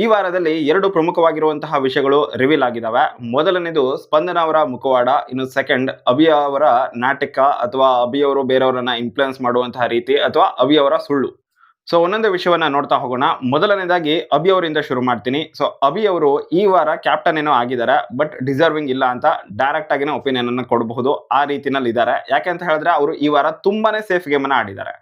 ಈ ವಾರದಲ್ಲಿ ಎರಡು ಪ್ರಮುಖವಾಗಿರುವಂತಹ ವಿಷಯಗಳು ರಿವೀಲ್ ಆಗಿದಾವೆ. ಮೊದಲನೇದು ಸ್ಪಂದನ ಅವರ ಮುಖವಾಡ, ಇನ್ನು ಸೆಕೆಂಡ್ ಅಭಿ ಅವರ ನಾಟಕ ಅಥವಾ ಅಭಿ ಅವರು ಬೇರೆಯವರನ್ನ ಇನ್ಫ್ಲುಯೆನ್ಸ್ ಮಾಡುವಂತಹ ರೀತಿ ಅಥವಾ ಅಭಿ ಅವರ ಸುಳ್ಳು. ಸೊ ಒಂದೊಂದು ವಿಷಯವನ್ನ ನೋಡ್ತಾ ಹೋಗೋಣ. ಮೊದಲನೇದಾಗಿ ಅಭಿ ಅವರಿಂದ ಶುರು ಮಾಡ್ತೀನಿ. ಸೊ ಅಭಿ ಅವರು ಈ ವಾರ ಕ್ಯಾಪ್ಟನ್ ಏನೋ ಆಗಿದ್ದಾರೆ ಬಟ್ ಡಿಸರ್ವಿಂಗ್ ಇಲ್ಲ ಅಂತ ಡೈರೆಕ್ಟ್ ಆಗಿನ ಒಪಿನಿಯನ್ ಅನ್ನು ಕೊಡಬಹುದು. ಆ ರೀತಿನಲ್ಲಿ ಇದ್ದಾರೆ. ಯಾಕೆ ಅಂತ ಹೇಳಿದ್ರೆ ಅವರು ಈ ವಾರ ತುಂಬಾನೇ ಸೇಫ್ ಗೇಮ್ ಅನ್ನ ಆಡಿದ್ದಾರೆ.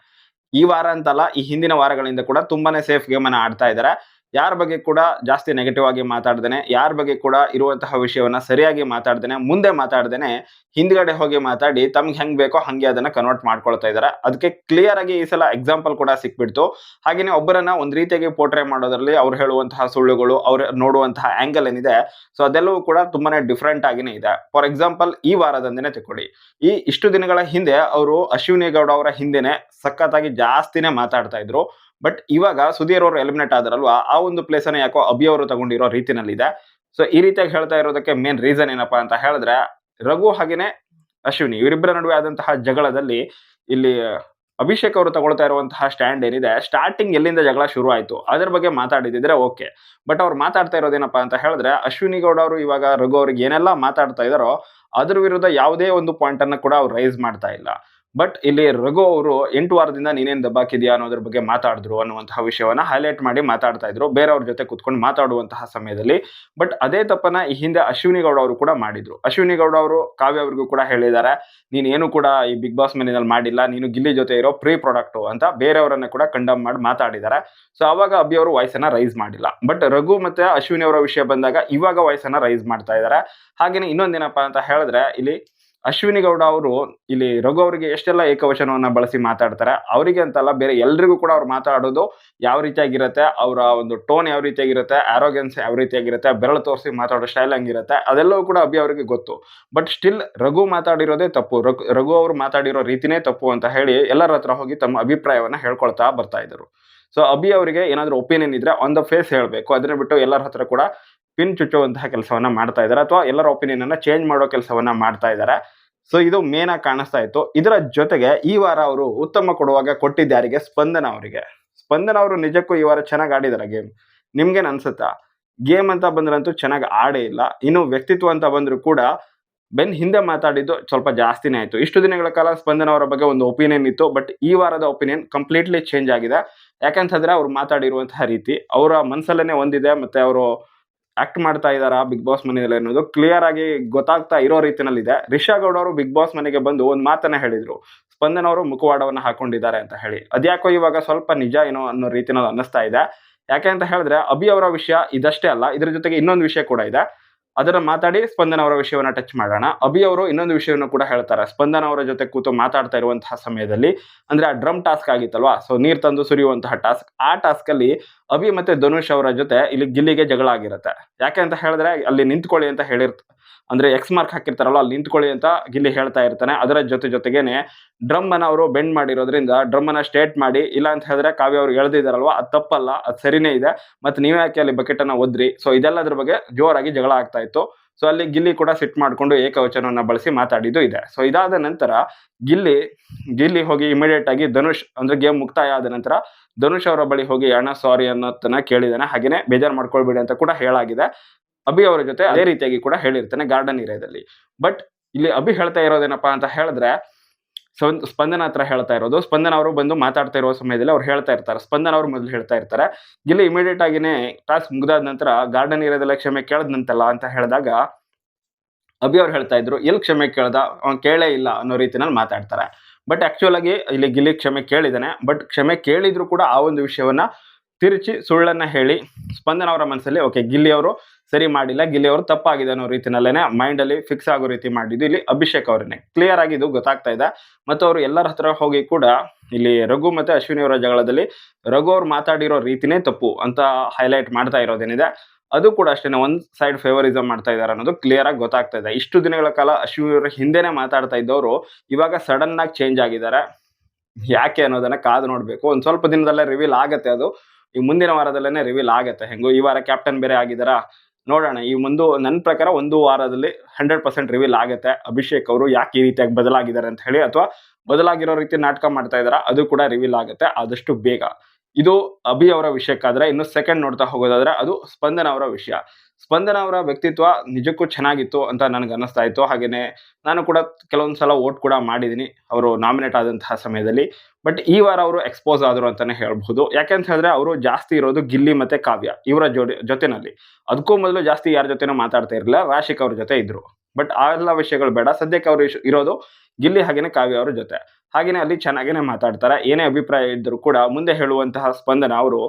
ಈ ವಾರ ಅಂತಲ್ಲ, ಈ ಹಿಂದಿನ ವಾರಗಳಿಂದ ಕೂಡ ತುಂಬಾನೇ ಸೇಫ್ ಗೇಮ್ ಅನ್ನ ಆಡ್ತಾ ಇದ್ದಾರೆ. ಯಾರ ಬಗ್ಗೆ ಕೂಡ ಜಾಸ್ತಿ ನೆಗೆಟಿವ್ ಆಗಿ ಮಾತಾಡ್ದೇನೆ, ಯಾರ ಬಗ್ಗೆ ಕೂಡ ಇರುವಂತಹ ವಿಷಯವನ್ನ ಸರಿಯಾಗಿ ಮಾತಾಡ್ದೇನೆ, ಮುಂದೆ ಮಾತಾಡ್ದೇನೆ, ಹಿಂದ್ಗಡೆ ಹೋಗಿ ಮಾತಾಡಿ ತಮ್ಗೆ ಹೆಂಗ್ ಬೇಕೋ ಹಂಗೆ ಅದನ್ನ ಕನ್ವರ್ಟ್ ಮಾಡ್ಕೊಳ್ತಾ ಇದ್ದಾರೆ ಅದಕ್ಕೆ ಕ್ಲಿಯರ್ ಆಗಿ ಈ ಸಲ ಎಕ್ಸಾಂಪಲ್ ಕೂಡ ಸಿಕ್ಬಿಡ್ತು. ಹಾಗೇನೆ ಒಬ್ಬರನ್ನ ಒಂದ್ ರೀತಿಯಾಗಿ ಪೋರ್ಟ್ರೇ ಮಾಡೋದ್ರಲ್ಲಿ ಅವ್ರು ಹೇಳುವಂತಹ ಸುಳ್ಳುಗಳು, ಅವ್ರು ನೋಡುವಂತಹ ಆಂಗಲ್ ಏನಿದೆ ಸೊ ಅದೆಲ್ಲವೂ ಕೂಡ ತುಂಬಾನೇ ಡಿಫ್ರೆಂಟ್ ಆಗಿನೇ ಇದೆ. ಫಾರ್ ಎಕ್ಸಾಂಪಲ್ ಈ ವಾರದಂದೇನೆ ತಕೊಳ್ಳಿ ಈ ಇಷ್ಟು ದಿನಗಳ ಹಿಂದೆ ಅವರು ಅಶ್ವಿನಿ ಗೌಡ ಅವರ ಹಿಂದೆನೆ ಸಖತ್ತಾಗಿ ಜಾಸ್ತಿನೇ ಮಾತಾಡ್ತಾ ಇದ್ರು. ಬಟ್ ಇವಾಗ ಸುಧೀರ್ ಅವರು ಎಲಿಮಿನೇಟ್ ಆದ್ರಲ್ವಾ, ಆ ಒಂದು ಪ್ಲೇಸ್ ಅನ್ನ ಯಾಕೋ ಅಭಿ ಅವರು ತಗೊಂಡಿರೋ ರೀತಿನಲ್ಲಿದೆ. ಸೊ ಈ ರೀತಿಯಾಗಿ ಹೇಳ್ತಾ ಇರೋದಕ್ಕೆ ಮೇನ್ ರೀಸನ್ ಏನಪ್ಪಾ ಅಂತ ಹೇಳಿದ್ರೆ, ರಘು ಹಾಗೇನೆ ಅಶ್ವಿನಿ ಇವರಿಬ್ಬರ ನಡುವೆ ಆದಂತಹ ಜಗಳದಲ್ಲಿ ಇಲ್ಲಿ ಅಭಿಷೇಕ್ ಅವರು ತಗೊಳ್ತಾ ಇರುವಂತಹ ಸ್ಟ್ಯಾಂಡ್ ಏನಿದೆ ಸ್ಟಾರ್ಟಿಂಗ್ ಎಲ್ಲಿಂದ ಜಗಳ ಶುರು ಆಯ್ತು ಅದ್ರ ಬಗ್ಗೆ ಮಾತಾಡಿದಿದ್ರೆ ಓಕೆ ಬಟ್ ಅವ್ರು ಮಾತಾಡ್ತಾ ಇರೋದೇನಪ್ಪಾ ಅಂತ ಹೇಳಿದ್ರೆ, ಅಶ್ವಿನಿ ಗೌಡ ಅವರು ಇವಾಗ ರಘು ಅವ್ರಿಗೆ ಏನೆಲ್ಲ ಮಾತಾಡ್ತಾ ಇದಾರೋ, ಅದ್ರ ವಿರುದ್ಧ ಯಾವುದೇ ಒಂದು ಪಾಯಿಂಟ್ ಅನ್ನ ಕೂಡ ಅವ್ರು ರೈಸ್ ಮಾಡ್ತಾ ಇಲ್ಲ. ಬಟ್ ಇಲ್ಲಿ ರಘು ಅವರು ಎಂಟು ವಾರದಿಂದ ನೀನೇನ್ ದಬ್ಬಾಕಿದ್ಯಾ ಅನ್ನೋದ್ರ ಬಗ್ಗೆ ಮಾತಾಡಿದ್ರು ಅನ್ನುವಂತಹ ವಿಷಯವನ್ನ ಹೈಲೈಟ್ ಮಾಡಿ ಮಾತಾಡ್ತಾ ಇದ್ರು. ಬೇರೆಯವ್ರ ಜೊತೆ ಕುತ್ಕೊಂಡು ಮಾತಾಡುವಂತಹ ಸಮಯದಲ್ಲಿ. ಬಟ್ ಅದೇ ತಪ್ಪನ್ನ ಈ ಹಿಂದೆ ಅಶ್ವಿನಿ ಗೌಡ ಅವರು ಕೂಡ ಮಾಡಿದ್ರು. ಅಶ್ವಿನಿ ಗೌಡ ಅವರು ಕಾವ್ಯ ಅವ್ರಿಗೂ ಕೂಡ ಹೇಳಿದ್ದಾರೆ, ನೀನ್ ಏನು ಕೂಡ ಈ ಬಿಗ್ ಬಾಸ್ ಮನೆಯಲ್ಲಿ ಮಾಡಿಲ್ಲ, ನೀನು ಗಿಲ್ಲಿ ಜೊತೆ ಇರೋ ಪ್ರೀ ಪ್ರಾಡಕ್ಟ್ ಅಂತ ಬೇರೆಯವರನ್ನ ಕೂಡ ಕಂಡಮ್ ಮಾಡಿ ಮಾತಾಡಿದ್ದಾರೆ. ಸೊ ಅವಾಗ ಅಭಿ ಅವರು ವಾಯ್ಸನ್ನ ರೈಸ್ ಮಾಡಿಲ್ಲ. ಬಟ್ ರಘು ಮತ್ತೆ ಅಶ್ವಿನಿ ಅವರ ವಿಷಯ ಬಂದಾಗ ಇವಾಗ ವಾಯ್ಸನ್ನ ರೈಸ್ ಮಾಡ್ತಾ ಇದ್ದಾರೆ. ಹಾಗೇನೆ ಇನ್ನೊಂದೇನಪ್ಪ ಅಂತ ಹೇಳಿದ್ರೆ, ಇಲ್ಲಿ ಅಶ್ವಿನಿ ಗೌಡ ಅವರು ಇಲ್ಲಿ ರಘು ಅವರಿಗೆ ಎಷ್ಟೆಲ್ಲ ಏಕವಚನವನ್ನ ಬಳಸಿ ಮಾತಾಡ್ತಾರೆ, ಅವರಿಗೆ ಅಂತಲ್ಲ ಬೇರೆ ಎಲ್ರಿಗೂ ಕೂಡ ಅವ್ರು ಮಾತಾಡೋದು ಯಾವ ರೀತಿಯಾಗಿರುತ್ತೆ, ಅವರ ಒಂದು ಟೋನ್ ಯಾವ ರೀತಿಯಾಗಿರುತ್ತೆ ಆರೋಗ್ಯನ್ಸ್ ಯಾವ ರೀತಿಯಾಗಿರುತ್ತೆ, ಬೆರಳು ತೋರಿಸಿ ಮಾತಾಡೋ ಸ್ಟೈಲ್ ಹಂಗಿರುತ್ತೆ, ಅದೆಲ್ಲವೂ ಕೂಡ ಅಭಿ ಅವರಿಗೆ ಗೊತ್ತು. ಬಟ್ ಸ್ಟಿಲ್ ರಘು ಮಾತಾಡಿರೋದೇ ತಪ್ಪು, ರಘು ಅವರು ಮಾತಾಡಿರೋ ರೀತಿನೇ ತಪ್ಪು ಅಂತ ಹೇಳಿ ಎಲ್ಲರ ಹತ್ರ ಹೋಗಿ ತಮ್ಮ ಅಭಿಪ್ರಾಯವನ್ನ ಹೇಳ್ಕೊಳ್ತಾ ಬರ್ತಾ ಇದ್ರು ಸೊ ಅಭಿ ಅವರಿಗೆ ಏನಾದರೂ ಒಪಿನಿಯನ್ ಇದ್ರೆ ಆನ್ ದ ಫೇಸ್ ಹೇಳಬೇಕು, ಅದನ್ನ ಬಿಟ್ಟು ಎಲ್ಲರ ಹತ್ರ ಕೂಡ ಪಿನ್ ಚುಚ್ಚುವಂತಹ ಕೆಲಸವನ್ನ ಮಾಡ್ತಾ ಇದ್ದಾರೆ ಅಥವಾ ಎಲ್ಲರ ಒಪಿನಿಯನ್ ಅನ್ನ ಚೇಂಜ್ ಮಾಡೋ ಕೆಲಸವನ್ನ ಮಾಡ್ತಾ ಇದ್ದಾರೆ. ಸೊ ಇದು ಮೇನ್ ಆಗಿ ಕಾಣಿಸ್ತಾ ಇತ್ತು. ಇದರ ಜೊತೆಗೆ ಈ ವಾರ ಅವರು ಉತ್ತಮ ಕೊಡುವಾಗ ಕೊಟ್ಟಿದ್ದ ಯಾರಿಗೆ? ಸ್ಪಂದನ ಅವರಿಗೆ. ಸ್ಪಂದನ ಅವರು ನಿಜಕ್ಕೂ ಈ ವಾರ ಚೆನ್ನಾಗಿ ಆಡಿದಾರೆ ಗೇಮ್ ನಿಮ್ಗೇನ್ ಅನ್ಸುತ್ತಾ? ಗೇಮ್ ಅಂತ ಬಂದ್ರಂತೂ ಚೆನ್ನಾಗಿ ಆಡೇ ಇಲ್ಲ. ಇನ್ನು ವ್ಯಕ್ತಿತ್ವ ಅಂತ ಬಂದ್ರು ಕೂಡ ಬೆನ್ ಹಿಂದೆ ಮಾತಾಡಿದ್ದು ಸ್ವಲ್ಪ ಜಾಸ್ತಿನೇ ಆಯ್ತು. ಇಷ್ಟು ದಿನಗಳ ಕಾಲ ಸ್ಪಂದನ ಅವರ ಬಗ್ಗೆ ಒಂದು ಒಪಿನಿಯನ್ ಇತ್ತು ಬಟ್ ಈ ವಾರದ ಒಪಿನಿಯನ್ ಕಂಪ್ಲೀಟ್ಲಿ ಚೇಂಜ್ ಆಗಿದೆ. ಯಾಕಂತಂದ್ರೆ ಅವ್ರು ಮಾತಾಡಿರುವಂತಹ ರೀತಿ, ಅವರ ಮನಸ್ಸಲ್ಲೇನೆ ಒಂದಿದೆ, ಮತ್ತೆ ಅವರು ಆಕ್ಟ್ ಮಾಡ್ತಾ ಇದಾರ ಬಿಗ್ ಬಾಸ್ ಮನೆಯಲ್ಲಿ ಅನ್ನೋದು ಕ್ಲಿಯರ್ ಆಗಿ ಗೊತ್ತಾಗ್ತಾ ಇರೋ ರೀತಿನಲ್ಲಿದೆ. ರಿಷಾ ಗೌಡ ಅವರು ಬಿಗ್ ಬಾಸ್ ಮನೆಗೆ ಬಂದು ಒಂದು ಮಾತನ್ನ ಹೇಳಿದ್ರು. ಸ್ಪಂದನ ಅವರು ಮುಖವಾಡವನ್ನ ಹಾಕೊಂಡಿದ್ದಾರೆ ಅಂತ ಹೇಳಿ. ಅದ್ಯಾಕೋ ಇವಾಗ ಸ್ವಲ್ಪ ನಿಜ ಏನೋ ಅನ್ನೋ ರೀತಿನಲ್ಲಿ ಅನ್ನಿಸ್ತಾ ಇದೆ. ಯಾಕೆ ಅಂತ ಹೇಳಿದ್ರೆ ಅಭಿ ಅವರ ವಿಷಯ ಇದಷ್ಟೇ ಅಲ್ಲ, ಇದ್ರ ಜೊತೆಗೆ ಇನ್ನೊಂದು ವಿಷಯ ಕೂಡ ಇದೆ. ಅದನ್ನ ಮಾತಾಡಿ ಸ್ಪಂದನ ಅವರ ವಿಷಯವನ್ನ ಟಚ್ ಮಾಡೋಣ. ಅಭಿ ಅವರು ಇನ್ನೊಂದು ವಿಷಯವನ್ನು ಕೂಡ ಹೇಳ್ತಾರೆ. ಸ್ಪಂದನ ಅವರ ಜೊತೆ ಕೂತು ಮಾತಾಡ್ತಾ ಇರುವಂತಹ ಸಮಯದಲ್ಲಿ ಅಂದ್ರೆ ಆ ಡ್ರಮ್ ಟಾಸ್ಕ್ ಆಗಿತ್ತಲ್ವಾ? ಸೊ ನೀರ್ ತಂದು ಸುರಿಯುವಂತಹ ಟಾಸ್ಕ್ ಆ ಟಾಸ್ಕ್ ಅಲ್ಲಿ ಅಭಿ ಮತ್ತೆ ಧನುಷ್ ಅವರ ಜೊತೆ ಇಲ್ಲಿ ಗಿಲ್ಲಿಗೆ ಜಗಳ ಆಗಿರುತ್ತೆ. ಯಾಕೆ ಅಂತ ಹೇಳಿದ್ರೆ ಅಲ್ಲಿ ನಿಂತ್ಕೊಳ್ಳಿ ಅಂತ ಹೇಳಿರ್ತ ಅಂದ್ರೆ ಎಕ್ಸ್ ಮಾರ್ಕ್ ಹಾಕಿರ್ತಾರಲ್ಲ, ಅಲ್ಲಿ ನಿಂತ್ಕೊಳ್ಳಿ ಅಂತ ಗಿಲ್ಲಿ ಹೇಳ್ತಾ ಇರ್ತಾನೆ. ಅದರ ಜೊತೆ ಜೊತೆಗೇನೆ ಡ್ರಮ್ ಅನ್ನ ಅವರು ಬೆಂಡ್ ಮಾಡಿರೋದ್ರಿಂದ ಡ್ರಮ್ ಅನ್ನ ಸ್ಟೇಟ್ ಮಾಡಿ, ಇಲ್ಲ ಅಂತ ಹೇಳಿದ್ರೆ ಕಾವ್ಯ ಅವ್ರು ಎಳ್ದಿದಾರಲ್ವ ಅದು ತಪ್ಪಲ್ಲ, ಅದು ಸರಿನೇ ಇದೆ, ಮತ್ತೆ ನೀವೇ ಯಾಕೆ ಅಲ್ಲಿ ಬಕೆಟ್ ಅನ್ನ ಒದ್ರಿ? ಸೊ ಇದೆಲ್ಲದ್ರ ಬಗ್ಗೆ ಜೋರಾಗಿ ಜಗಳ ಆಗ್ತಾ ಇತ್ತು. ಸೊ ಅಲ್ಲಿ ಗಿಲ್ಲಿ ಕೂಡ ಸಿಟ್ ಮಾಡ್ಕೊಂಡು ಏಕವಚನವನ್ನ ಬಳಸಿ ಮಾತಾಡಿದ್ದು ಇದೆ. ಸೊ ಇದಾದ ನಂತರ ಗಿಲ್ಲಿ ಗಿಲ್ಲಿ ಹೋಗಿ ಇಮಿಡಿಯೇಟ್ ಆಗಿ ಧನುಷ್, ಅಂದ್ರೆ ಗೇಮ್ ಮುಕ್ತಾಯ ಆದ ನಂತರ ಧನುಷ್ ಅವರ ಬಳಿ ಹೋಗಿ, ಅಣ್ಣ ಸಾರಿ ಅನ್ನೋದನ್ನ ಕೇಳಿದಾನೆ. ಹಾಗೇನೆ ಬೇಜಾರು ಮಾಡ್ಕೊಳ್ಬೇಡಿ ಅಂತ ಕೂಡ ಹೇಳಾಗಿದೆ. ಅಭಿ ಅವರ ಜೊತೆ ಅದೇ ರೀತಿಯಾಗಿ ಕೂಡ ಹೇಳಿರ್ತಾನೆ ಗಾರ್ಡನ್ ಏರಿಯಾದಲ್ಲಿ. ಬಟ್ ಇಲ್ಲಿ ಅಭಿ ಹೇಳ್ತಾ ಇರೋದೇನಪ್ಪಾ ಅಂತ ಹೇಳಿದ್ರೆ ಸ್ಪಂದ- ಸ್ಪಂದನ ಹತ್ರ ಹೇಳ್ತಾ ಇರೋದು. ಸ್ಪಂದನ ಅವರು ಬಂದು ಮಾತಾಡ್ತಾ ಇರೋ ಸಮಯದಲ್ಲಿ ಅವ್ರು ಹೇಳ್ತಾ ಇರ್ತಾರೆ. ಸ್ಪಂದನ ಅವರು ಮೊದಲು ಹೇಳ್ತಾ ಇರ್ತಾರೆ ಇಲ್ಲಿ ಇಮಿಡಿಯೇಟ್ ಆಗಿನೇ ಟಾಸ್ಕ್ ಮುಗಿದಾದ ನಂತರ ಗಾರ್ಡನ್ ಏರಿಯಾದಲ್ಲ ಕ್ಷಮೆ ಕೇಳದ್ನಂತಲ್ಲ ಅಂತ ಹೇಳಿದಾಗ ಅಭಿ ಅವ್ರು ಹೇಳ್ತಾ ಇದ್ರು, ಎಲ್ಲಿ ಕ್ಷಮೆ ಕೇಳ್ದ? ಅವ್ನು ಕೇಳೇ ಇಲ್ಲ ಅನ್ನೋ ರೀತಿನಲ್ಲಿ ಮಾತಾಡ್ತಾರೆ. ಬಟ್ ಆಕ್ಚುಲ್ ಆಗಿ ಇಲ್ಲಿ ಗಿಲ್ಲಿ ಕ್ಷಮೆ ಕೇಳಿದಾನೆ ಬಟ್ ಕ್ಷಮೆ ಕೇಳಿದ್ರು ಕೂಡ ಆ ಒಂದು ವಿಷಯವನ್ನ ತಿರುಚಿ ಸುಳ್ಳನ್ನ ಹೇಳಿ ಸ್ಪಂದನ ಅವರ ಮನಸ್ಸಲ್ಲಿ, ಓಕೆ, ಗಿಲ್ಲಿ ಅವರು ಸರಿ ಮಾಡಿಲ್ಲ, ಗಿಲ್ಲಿ ಅವರು ತಪ್ಪಾಗಿದೆ ಅನ್ನೋ ರೀತಿನಲ್ಲೇ ಮೈಂಡ್ ಅಲ್ಲಿ ಫಿಕ್ಸ್ ಆಗೋ ರೀತಿ ಮಾಡಿದ್ದು ಇಲ್ಲಿ ಅಭಿಷೇಕ್ ಅವರನ್ನೇ. ಕ್ಲಿಯರ್ ಆಗಿ ಇದು ಗೊತ್ತಾಗ್ತಾ ಇದೆ. ಮತ್ತು ಅವರು ಎಲ್ಲರ ಹತ್ರ ಹೋಗಿ ಕೂಡ ಇಲ್ಲಿ ರಘು ಮತ್ತೆ ಅಶ್ವಿನಿ ಅವರ ಜಗಳದಲ್ಲಿ ರಘು ಅವ್ರು ಮಾತಾಡಿರೋ ರೀತಿನೇ ತಪ್ಪು ಅಂತ ಹೈಲೈಟ್ ಮಾಡ್ತಾ ಇರೋದೇನಿದೆ. ಅದು ಕೂಡ ಅಷ್ಟೇ ಒಂದ್ ಸೈಡ್ ಫೇವರಿಸಮ್ ಮಾಡ್ತಾ ಇದ್ದಾರೆ ಅನ್ನೋದು ಕ್ಲಿಯರ್ ಆಗಿ ಗೊತ್ತಾಗ್ತಾ ಇದೆ. ಇಷ್ಟು ದಿನಗಳ ಕಾಲ ಅಶ್ವಿನಿ ಅವರ ಹಿಂದೆನೆ ಮಾತಾಡ್ತಾ ಇದ್ದವರು ಇವಾಗ ಸಡನ್ ಆಗಿ ಚೇಂಜ್ ಆಗಿದ್ದಾರೆ. ಯಾಕೆ ಅನ್ನೋದನ್ನ ಕಾದು ನೋಡ್ಬೇಕು. ಒಂದ್ ಸ್ವಲ್ಪ ದಿನದಲ್ಲೇ ರಿವೀಲ್ ಆಗತ್ತೆ ಅದು. ಈ ಮುಂದಿನ ವಾರದಲ್ಲೇ ರಿವೀಲ್ ಆಗುತ್ತೆ. ಹೆಂಗೋ ಈ ವಾರ ಕ್ಯಾಪ್ಟನ್ ಬೇರೆ ಆಗಿದಾರ ನೋಡೋಣ. ಈ ಒಂದು ನನ್ನ ಪ್ರಕಾರ ಒಂದು ವಾರದಲ್ಲಿ ಹಂಡ್ರೆಡ್ ಪರ್ಸೆಂಟ್ ರಿವೀಲ್ ಆಗುತ್ತೆ. ಅಭಿಷೇಕ್ ಅವರು ಯಾಕೆ ಈ ರೀತಿಯಾಗಿ ಬದಲಾಗಿದ್ದಾರೆ ಅಂತ ಹೇಳಿ ಅಥವಾ ಬದಲಾಗಿರೋ ರೀತಿ ನಾಟಕ ಮಾಡ್ತಾ ಇದಾರ ಅದು ಕೂಡ ರಿವೀಲ್ ಆಗುತ್ತೆ. ಆದಷ್ಟು ಬೇಗ. ಇದು ಅಭಿ ಅವರ ವಿಷಯಕ್ಕಾದ್ರೆ ಇನ್ನು ಸೆಕೆಂಡ್ ನೋಡ್ತಾ ಹೋಗೋದಾದ್ರೆ ಅದು ಸ್ಪಂದನ ಅವರ ವಿಷಯ. ಸ್ಪಂದನ ಅವರ ವ್ಯಕ್ತಿತ್ವ ನಿಜಕ್ಕೂ ಚೆನ್ನಾಗಿತ್ತು ಅಂತ ನನಗೆ ಅನ್ನಿಸ್ತಾ ಇತ್ತು. ಹಾಗೆಯೇ ನಾನು ಕೂಡ ಕೆಲವೊಂದು ಸಲ ವೋಟ್ ಕೂಡ ಮಾಡಿದ್ದೀನಿ. ಅವರು ನಾಮಿನೇಟ್ ಆದಂತಹ ಸಮಯದಲ್ಲಿ. ಬಟ್ ಈ ವಾರ ಅವರು ಎಕ್ಸ್ಪೋಸ್ ಆದರು ಅಂತಾನೆ ಹೇಳ್ಬಹುದು. ಯಾಕೆಂತ ಹೇಳಿದ್ರೆ ಅವರು ಜಾಸ್ತಿ ಇರೋದು ಗಿಲ್ಲಿ ಮತ್ತೆ ಕಾವ್ಯ ಇವರ ಜೋಡಿ, ಜೊತೆನಲ್ಲಿ. ಅದಕ್ಕೂ ಮೊದಲು ಜಾಸ್ತಿ ಯಾರ ಜೊತೆನೂ ಮಾತಾಡ್ತಾ ಇರಲಿಲ್ಲ. ರಾಶಿಕ್ ಅವ್ರ ಜೊತೆ ಇದ್ರು. ಬಟ್ ಆ ಎಲ್ಲ ವಿಷಯಗಳು ಬೇಡ. ಸದ್ಯಕ್ಕೆ ಅವರು ಇರೋದು ಗಿಲ್ಲಿ ಹಾಗೇನೆ ಕಾವ್ಯ ಅವ್ರ ಜೊತೆ. ಹಾಗೇನೆ ಅಲ್ಲಿ ಚೆನ್ನಾಗೇನೆ ಮಾತಾಡ್ತಾರೆ. ಏನೇ ಅಭಿಪ್ರಾಯ ಇದ್ದರೂ ಕೂಡ ಮುಂದೆ ಹೇಳುವಂತಹ ಸ್ಪಂದನ ಅವರು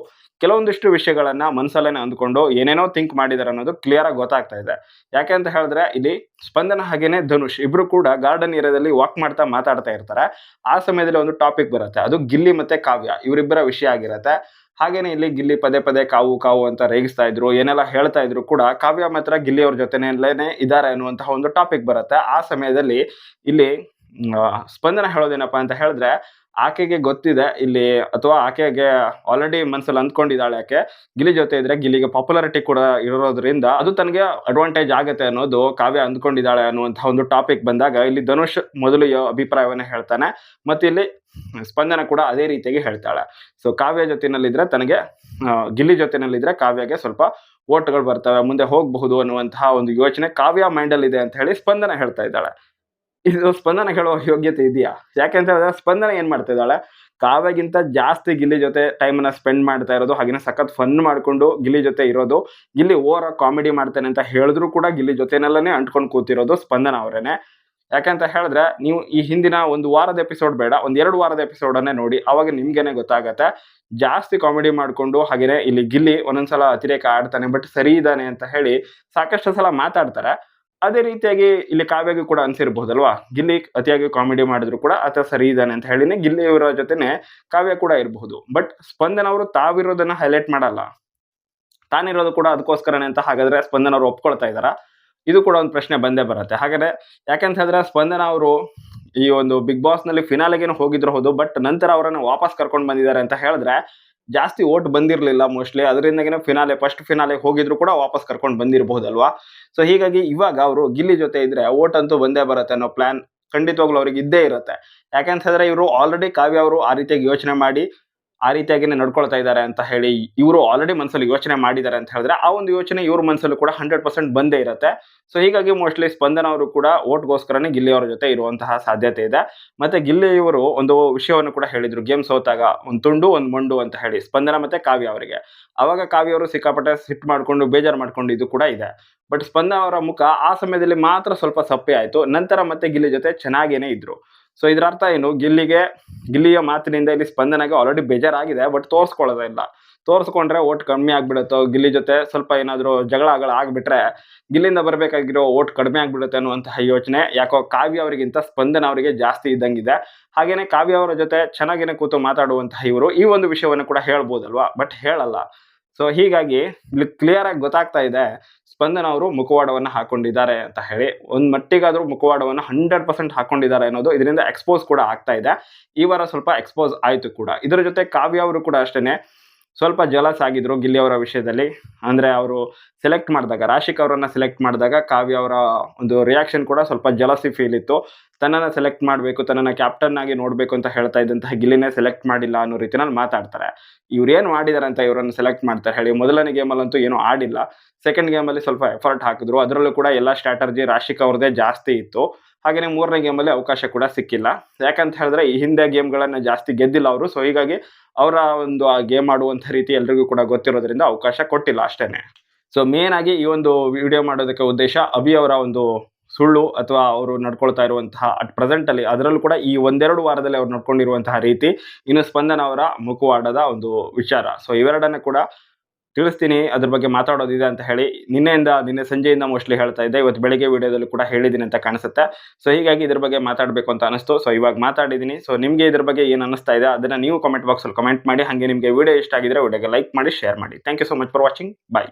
ಕೆಲವೊಂದಿಷ್ಟು ವಿಷಯಗಳನ್ನ ಮನಸ್ಸಲ್ಲೇನೆ ಅಂದ್ಕೊಂಡು ಏನೇನೋ ಥಿಂಕ್ ಮಾಡಿದಾರೆ ಅನ್ನೋದು ಕ್ಲಿಯರ್ ಆಗಿ ಗೊತ್ತಾಗ್ತಾ ಇದೆ. ಯಾಕೆ ಅಂತ ಹೇಳಿದ್ರೆ ಇಲ್ಲಿ ಸ್ಪಂದನ ಹಾಗೇನೆ ಧನುಷ್ ಇಬ್ರು ಕೂಡ ಗಾರ್ಡನ್ ಏರಿಯಾದಲ್ಲಿ ವಾಕ್ ಮಾಡ್ತಾ ಮಾತಾಡ್ತಾ ಇರ್ತಾರೆ. ಆ ಸಮಯದಲ್ಲಿ ಒಂದು ಟಾಪಿಕ್ ಬರುತ್ತೆ. ಅದು ಗಿಲ್ಲಿ ಮತ್ತೆ ಕಾವ್ಯ ಇವರಿಬ್ಬರ ವಿಷಯ ಆಗಿರತ್ತೆ. ಹಾಗೇನೆ ಇಲ್ಲಿ ಗಿಲ್ಲಿ ಪದೇ ಪದೇ ಕಾವು ಕಾವು ಅಂತ ರೇಗಿಸ್ತಾ ಇದ್ರು, ಏನೆಲ್ಲ ಹೇಳ್ತಾ ಇದ್ರು ಕೂಡ ಕಾವ್ಯ ಮಾತ್ರ ಗಿಲ್ಲಿ ಅವ್ರ ಜೊತೆನೇಲೇನೆ ಇದ್ದಾರೆ ಅನ್ನುವಂತಹ ಒಂದು ಟಾಪಿಕ್ ಬರುತ್ತೆ. ಆ ಸಮಯದಲ್ಲಿ ಇಲ್ಲಿ ಸ್ಪಂದನ ಹೇಳೋದೇನಪ್ಪ ಅಂತ ಹೇಳಿದ್ರೆ, ಆಕೆಗೆ ಗೊತ್ತಿದೆ ಇಲ್ಲಿ, ಅಥವಾ ಆಕೆಗೆ ಆಲ್ರೆಡಿ ಮನಸ್ಸಲ್ಲಿ ಅಂದ್ಕೊಂಡಿದ್ದಾಳೆ ಆಕೆ, ಗಿಲಿ ಜೊತೆ ಇದ್ರೆ ಗಿಲಿಗೆ ಪಾಪ್ಯುಲಾರಿಟಿ ಕೂಡ ಇರೋದ್ರಿಂದ ಅದು ತನಗೆ ಅಡ್ವಾಂಟೇಜ್ ಆಗುತ್ತೆ ಅನ್ನೋದು ಕಾವ್ಯ ಅಂದ್ಕೊಂಡಿದ್ದಾಳೆ ಅನ್ನುವಂತಹ ಒಂದು ಟಾಪಿಕ್ ಬಂದಾಗ ಇಲ್ಲಿ ಧನುಷ್ ಮೊದಲು ಅಭಿಪ್ರಾಯವನ್ನು ಹೇಳ್ತಾನೆ, ಮತ್ತೆ ಇಲ್ಲಿ ಸ್ಪಂದನ ಕೂಡ ಅದೇ ರೀತಿಯಾಗಿ ಹೇಳ್ತಾಳೆ. ಸೊ ಕಾವ್ಯ ಜೊತೆನಲ್ಲಿದ್ರೆ ತನಗೆ ಗಿಲ್ಲಿ ಜೊತೆನಲ್ಲಿದ್ರೆ ಕಾವ್ಯಗೆ ಸ್ವಲ್ಪ ಓಟ್ಗಳು ಬರ್ತವೆ, ಮುಂದೆ ಹೋಗಬಹುದು ಅನ್ನುವಂತಹ ಒಂದು ಯೋಚನೆ ಕಾವ್ಯ ಮೈಂಡಲ್ಲಿ ಇದೆ ಅಂತ ಹೇಳಿ ಸ್ಪಂದನ ಹೇಳ್ತಾ ಇದ್ದಾಳೆ. ಇದು ಸ್ಪಂದನ ಹೇಳೋ ಯೋಗ್ಯತೆ ಇದೆಯಾ? ಯಾಕೆಂತ ಹೇಳಿದ್ರೆ ಸ್ಪಂದನ ಏನ್ ಮಾಡ್ತಾ ಇದ್ದಾಳೆ? ಕಾವ್ಯಗಿಂತ ಜಾಸ್ತಿ ಗಿಲ್ಲಿ ಜೊತೆ ಟೈಮನ್ನ ಸ್ಪೆಂಡ್ ಮಾಡ್ತಾ ಇರೋದು, ಹಾಗೇನೆ ಸಖತ್ ಫನ್ ಮಾಡ್ಕೊಂಡು ಗಿಲ್ಲಿ ಜೊತೆ ಇರೋದು ಗಿಲ್ಲಿ ಓವರ್ ಕಾಮಿಡಿ ಮಾಡ್ತಾನೆ ಅಂತ ಹೇಳಿದ್ರು ಕೂಡ ಗಿಲ್ಲಿ ಜೊತೆನಲ್ಲೇ ಅಂಟ್ಕೊಂಡು ಕೂತಿರೋದು ಸ್ಪಂದನ ಅವರೇನೆ. ಯಾಕಂತ ಹೇಳಿದ್ರೆ ನೀವು ಈ ಹಿಂದಿನ ಒಂದು ವಾರದ ಎಪಿಸೋಡ್ ಬೇಡ, ಒಂದ್ ಎರಡು ವಾರದ ಎಪಿಸೋಡ್ ಅನ್ನೇ ನೋಡಿ, ಅವಾಗ ನಿಮ್ಗೇನೆ ಗೊತ್ತಾಗತ್ತೆ. ಜಾಸ್ತಿ ಕಾಮಿಡಿ ಮಾಡ್ಕೊಂಡು ಹಾಗೇನೆ ಇಲ್ಲಿ ಗಿಲ್ಲಿ ಒಂದೊಂದ್ಸಲ ಅತಿರೇಕ ಆಡ್ತಾನೆ ಬಟ್ ಸರಿ ಇದ್ದಾನೆ ಅಂತ ಹೇಳಿ ಸಾಕಷ್ಟು ಸಲ ಮಾತಾಡ್ತಾರೆ. ಅದೇ ರೀತಿಯಾಗಿ ಇಲ್ಲಿ ಕಾವ್ಯಗೂ ಕೂಡ ಅನ್ಸಿರ್ಬಹುದಲ್ವಾ ಗಿಲ್ಲಿ ಅತಿಯಾಗಿ ಕಾಮಿಡಿ ಮಾಡಿದ್ರು ಕೂಡ ಆತ ಸರಿ ಇದ್ದಾನೆ ಅಂತ ಹೇಳಿನೇ ಗಿಲ್ಲಿ ಇವರ ಜೊತೆನೆ ಕಾವ್ಯ ಕೂಡ ಇರಬಹುದು ಬಟ್ ಸ್ಪಂದನ ಅವರು ತಾವಿರೋದನ್ನ ಹೈಲೈಟ್ ಮಾಡಲ್ಲ. ತಾನಿರೋದು ಕೂಡ ಅದಕ್ಕೋಸ್ಕರನೇ ಅಂತ ಹಾಗಾದ್ರೆ ಸ್ಪಂದನ ಅವರು ಒಪ್ಕೊಳ್ತಾ ಇದಾರ ಇದು ಕೂಡ ಒಂದು ಪ್ರಶ್ನೆ ಬಂದೇ ಬರುತ್ತೆ. ಹಾಗಾದ್ರೆ ಯಾಕಂತ ಹೇಳಿದ್ರೆ ಸ್ಪಂದನ ಅವರು ಈ ಒಂದು ಬಿಗ್ ಬಾಸ್ನಲ್ಲಿ ಫಿನಾಲೆಗೇನು ಹೋಗಿದ್ರು ಹೌದು ಬಟ್ ನಂತರ ಅವರನ್ನು ವಾಪಸ್ ಕರ್ಕೊಂಡು ಬಂದಿದ್ದಾರೆ ಅಂತ ಹೇಳಿದ್ರೆ ಜಾಸ್ತಿ ಓಟ್ ಬಂದಿರಲಿಲ್ಲ ಮೋಸ್ಟ್ಲಿ ಅದರಿಂದಾಗಿನ ಫಿನಾಲೆ ಫಸ್ಟ್ ಫಿನಾಲೆ ಹೋಗಿದ್ರು ಕೂಡ ವಾಪಸ್ ಕರ್ಕೊಂಡು ಬಂದಿರಬಹುದಲ್ವಾ ಸೊ ಹೀಗಾಗಿ ಇವಾಗ ಅವರು ಗಿಲ್ಲಿ ಜೊತೆ ಇದ್ರೆ ಓಟ್ ಅಂತೂ ಬಂದೇ ಬರುತ್ತೆ ಅನ್ನೋ ಪ್ಲಾನ್ ಖಂಡಿತವಾಗ್ಲೂ ಅವ್ರಿಗೆ ಇದ್ದೇ ಇರುತ್ತೆ. ಯಾಕೆಂತ ಹೇಳಿದ್ರೆ ಇವರು ಆಲ್ರೆಡಿ ಕಾವ್ಯ ಅವರು ಆ ರೀತಿಯಾಗಿ ಯೋಚನೆ ಮಾಡಿ ಆ ರೀತಿಯಾಗಿನೇ ನಡ್ಕೊಳ್ತಾ ಇದ್ದಾರೆ ಅಂತ ಹೇಳಿ ಇವರು ಆಲ್ರೆಡಿ ಮನಸ್ಸಲ್ಲಿ ಯೋಚನೆ ಮಾಡಿದ್ದಾರೆ ಅಂತ ಹೇಳಿದ್ರೆ ಆ ಒಂದು ಯೋಚನೆ ಇವ್ರ ಮನಸ್ಸಲ್ಲೂ ಕೂಡ ಹಂಡ್ರೆಡ್ ಪರ್ಸೆಂಟ್ ಬಂದೇ ಇರುತ್ತೆ. ಸೊ ಹೀಗಾಗಿ ಮೋಸ್ಟ್ಲಿ ಸ್ಪಂದನ ಅವರು ಕೂಡ ಓಟ್ಗೋಸ್ಕರನೇ ಗಿಲ್ಲಿ ಅವರ ಜೊತೆ ಇರುವಂತಹ ಸಾಧ್ಯತೆ ಇದೆ. ಮತ್ತೆ ಗಿಲ್ಲಿ ಇವರು ಒಂದು ವಿಷಯವನ್ನು ಕೂಡ ಹೇಳಿದ್ರು, ಗೇಮ್ ಸೋತಾಗ ಒಂದು ತುಂಡು, ಒಂದು ಮೊಂಡು ಅಂತ ಹೇಳಿ ಸ್ಪಂದನ ಮತ್ತೆ ಕಾವ್ಯ ಅವರಿಗೆ. ಅವಾಗ ಕಾವ್ಯ ಅವರು ಸಿಕ್ಕಾಪಟ್ಟೆ ಸಿಟ್ ಮಾಡ್ಕೊಂಡು, ಬೇಜಾರು ಮಾಡ್ಕೊಂಡು ಇದು ಕೂಡ ಇದೆ. ಬಟ್ ಸ್ಪಂದನ ಅವರ ಮುಖ ಆ ಸಮಯದಲ್ಲಿ ಮಾತ್ರ ಸ್ವಲ್ಪ ಸಪ್ಪೆ ಆಯಿತು. ನಂತರ ಮತ್ತೆ ಗಿಲ್ಲಿ ಜೊತೆ ಚೆನ್ನಾಗೇನೆ ಇದ್ರು. ಸೊ ಇದರ ಅರ್ಥ ಏನು? ಗಿಲ್ಲಿಗೆ, ಗಿಲ್ಲಿಯ ಮಾತಿನಿಂದ ಇಲ್ಲಿ ಸ್ಪಂದನಗೆ ಆಲ್ರೆಡಿ ಬೇಜಾರಾಗಿದೆ ಬಟ್ ತೋರಿಸ್ಕೊಳ್ಳೋದೇ ಇಲ್ಲ. ತೋರಿಸ್ಕೊಂಡ್ರೆ ಓಟ್ ಕಮ್ಮಿ ಆಗ್ಬಿಡುತ್ತೋ, ಗಿಲ್ಲಿ ಜೊತೆ ಸ್ವಲ್ಪ ಏನಾದರೂ ಜಗಳ ಅಗಳ ಆಗ್ಬಿಟ್ರೆ, ಗಿಲ್ಲಿಂದ ಬರಬೇಕಾಗಿರೋ ಓಟ್ ಕಡಿಮೆ ಆಗ್ಬಿಡುತ್ತೆ ಅನ್ನುವಂತಹ ಯೋಚನೆ. ಯಾಕೋ ಕಾವ್ಯ ಅವರಿಗಿಂತ ಸ್ಪಂದನ ಅವರಿಗೆ ಜಾಸ್ತಿ ಇದ್ದಂಗಿದೆ. ಹಾಗೆಯೇ ಕಾವ್ಯ ಅವರ ಜೊತೆ ಚೆನ್ನಾಗಿನೇ ಕೂತು ಮಾತಾಡುವಂತಹ ಇವರು. ಈ ಒಂದು ವಿಷಯವನ್ನು ಕೂಡ ಹೇಳ್ಬೋದಲ್ವಾ? ಬಟ್ ಹೇಳಲ್ಲ. ಸೊ ಹೀಗಾಗಿ ಇಲ್ಲಿ ಕ್ಲಿಯರ್ ಆಗಿ ಗೊತ್ತಾಗ್ತಾ ಇದೆ, ಸ್ಪಂದನ ಅವರು ಮುಖವಾಡವನ್ನು ಹಾಕೊಂಡಿದ್ದಾರೆ ಅಂತ ಹೇಳಿ. ಒಂದ್ ಮಟ್ಟಿಗಾದ್ರೂ ಮುಖವಾಡವನ್ನು ಹಂಡ್ರೆಡ್ ಪರ್ಸೆಂಟ್ ಹಾಕೊಂಡಿದ್ದಾರೆ ಅನ್ನೋದು ಇದರಿಂದ ಎಕ್ಸ್ಪೋಸ್ ಕೂಡ ಆಗ್ತಾ ಇದೆ. ಈ ವಾರ ಸ್ವಲ್ಪ ಎಕ್ಸ್ಪೋಸ್ ಆಯ್ತು ಕೂಡ. ಇದರ ಜೊತೆ ಕಾವ್ಯ ಅವರು ಕೂಡ ಅಷ್ಟೇನೆ ಸ್ವಲ್ಪ ಜಲಸ್ ಆಗಿದ್ರು ಗಿಲ್ಲಿ ಅವರ ವಿಷಯದಲ್ಲಿ. ಅಂದ್ರೆ ಅವರು ಸೆಲೆಕ್ಟ್ ಮಾಡಿದಾಗ, ರಾಶಿಕ್ ಅವರನ್ನ ಸೆಲೆಕ್ಟ್ ಮಾಡಿದಾಗ ಕಾವ್ಯ ಅವರ ಒಂದು ರಿಯಾಕ್ಷನ್ ಕೂಡ ಸ್ವಲ್ಪ ಜಲಸಿ ಫೀಲ್ ಇತ್ತು. ತನ್ನನ್ನ ಸೆಲೆಕ್ಟ್ ಮಾಡಬೇಕು, ತನ್ನನ್ನ ಕ್ಯಾಪ್ಟನ್ ಆಗಿ ನೋಡಬೇಕು ಅಂತ ಹೇಳ್ತಾ ಇದ್ದಂತಹ ಗಿಲ್ಲಿನೇ ಸೆಲೆಕ್ಟ್ ಮಾಡಿಲ್ಲ ಅನ್ನೋ ರೀತಿನಲ್ಲಿ ಮಾತಾಡ್ತಾರೆ. ಇವ್ರು ಏನು ಅಂತ ಇವರನ್ನು ಸೆಲೆಕ್ಟ್ ಮಾಡ್ತಾರೆ ಹೇಳಿ, ಮೊದಲನೇ ಗೇಮಲ್ಲಂತೂ ಏನೂ ಆಡಿಲ್ಲ. ಸೆಕೆಂಡ್ ಗೇಮಲ್ಲಿ ಸ್ವಲ್ಪ ಎಫರ್ಟ್ ಹಾಕಿದ್ರು. ಅದರಲ್ಲೂ ಕೂಡ ಎಲ್ಲ ಸ್ಟ್ರಾಟರ್ಜಿ ರಾಶಿಕ್ ಅವ್ರದ್ದೇ ಜಾಸ್ತಿ ಇತ್ತು. ಹಾಗೆಯೇ ಮೂರನೇ ಗೇಮಲ್ಲಿ ಅವಕಾಶ ಕೂಡ ಸಿಕ್ಕಿಲ್ಲ. ಯಾಕಂತ ಹೇಳಿದ್ರೆ ಈ ಹಿಂದೆ ಗೇಮ್ಗಳನ್ನು ಜಾಸ್ತಿ ಗೆದ್ದಿಲ್ಲ ಅವರು. ಸೊ ಹೀಗಾಗಿ ಅವರ ಒಂದು ಆ ಗೇಮ್ ಆಡುವಂಥ ರೀತಿ ಎಲ್ರಿಗೂ ಕೂಡ ಗೊತ್ತಿರೋದ್ರಿಂದ ಅವಕಾಶ ಕೊಟ್ಟಿಲ್ಲ ಅಷ್ಟೇನೆ. ಸೊ ಮೇನ್ ಆಗಿ ಈ ಒಂದು ವಿಡಿಯೋ ಮಾಡೋದಕ್ಕೆ ಉದ್ದೇಶ ಅಭಿ ಅವರ ಒಂದು ಸುಳ್ಳು ಅಥವಾ ಅವರು ನಡ್ಕೊಳ್ತಾ ಇರುವಂತಹ ಅಟ್ ಪ್ರೆಸೆಂಟ್ ಅಲ್ಲಿ ಅದರಲ್ಲೂ ಕೂಡ ಈ ಒಂದೆರಡು ವಾರದಲ್ಲಿ ಅವ್ರು ನಡ್ಕೊಂಡಿರುವಂತಹ ರೀತಿ ಇನ್ನು ಸ್ಪಂದನ ಅವರ ಮುಖವಾಡದ ಒಂದು ವಿಚಾರ. ಸೊ ಇವೆರಡನ್ನ ಕೂಡ ತಿಳಿಸ್ತೀನಿ, ಅದ್ರ ಬಗ್ಗೆ ಮಾತಾಡೋದಿದೆ ಅಂತ ಹೇಳಿ ನಿನ್ನೆಯಿಂದ, ನಿನ್ನೆ ಸಂಜೆಯಿಂದ ಮೋಸ್ಟ್ಲಿ ಹೇಳ್ತಾ ಇದ್ದೆ. ಇವತ್ತು ಬೆಳಿಗ್ಗೆ ವಿಡಿಯೋದಲ್ಲಿ ಕೂಡ ಹೇಳಿದ್ದೀನಿ ಅಂತ ಕಾಣಿಸುತ್ತೆ. ಸೊ ಹೀಗಾಗಿ ಇದ್ರ ಬಗ್ಗೆ ಮಾತಾಡಬೇಕು ಅಂತ ಅನಿಸ್ತು. ಸೊ ಇವಾಗ ಮಾತಾಡಿದ್ದೀನಿ. ಸೊ ನಿಮಗೆ ಇದ್ರ ಬಗ್ಗೆ ಏನು ಅನಿಸ್ತಾ ಇದೆ, ಅದನ್ನು ನೀವು ಕಮೆಂಟ್ ಬಾಕ್ಸಲ್ಲಿ ಕಮೆಂಟ್ ಮಾಡಿ. ಹಾಗೆ ನಿಮಗೆ ವಿಡಿಯೋ ಇಷ್ಟ ಆಗಿದ್ರೆ ವಿಡಿಯೋಗೆ ಲೈಕ್ ಮಾಡಿ ಶೇರ್ ಮಾಡಿ. Thank you so much for watching bye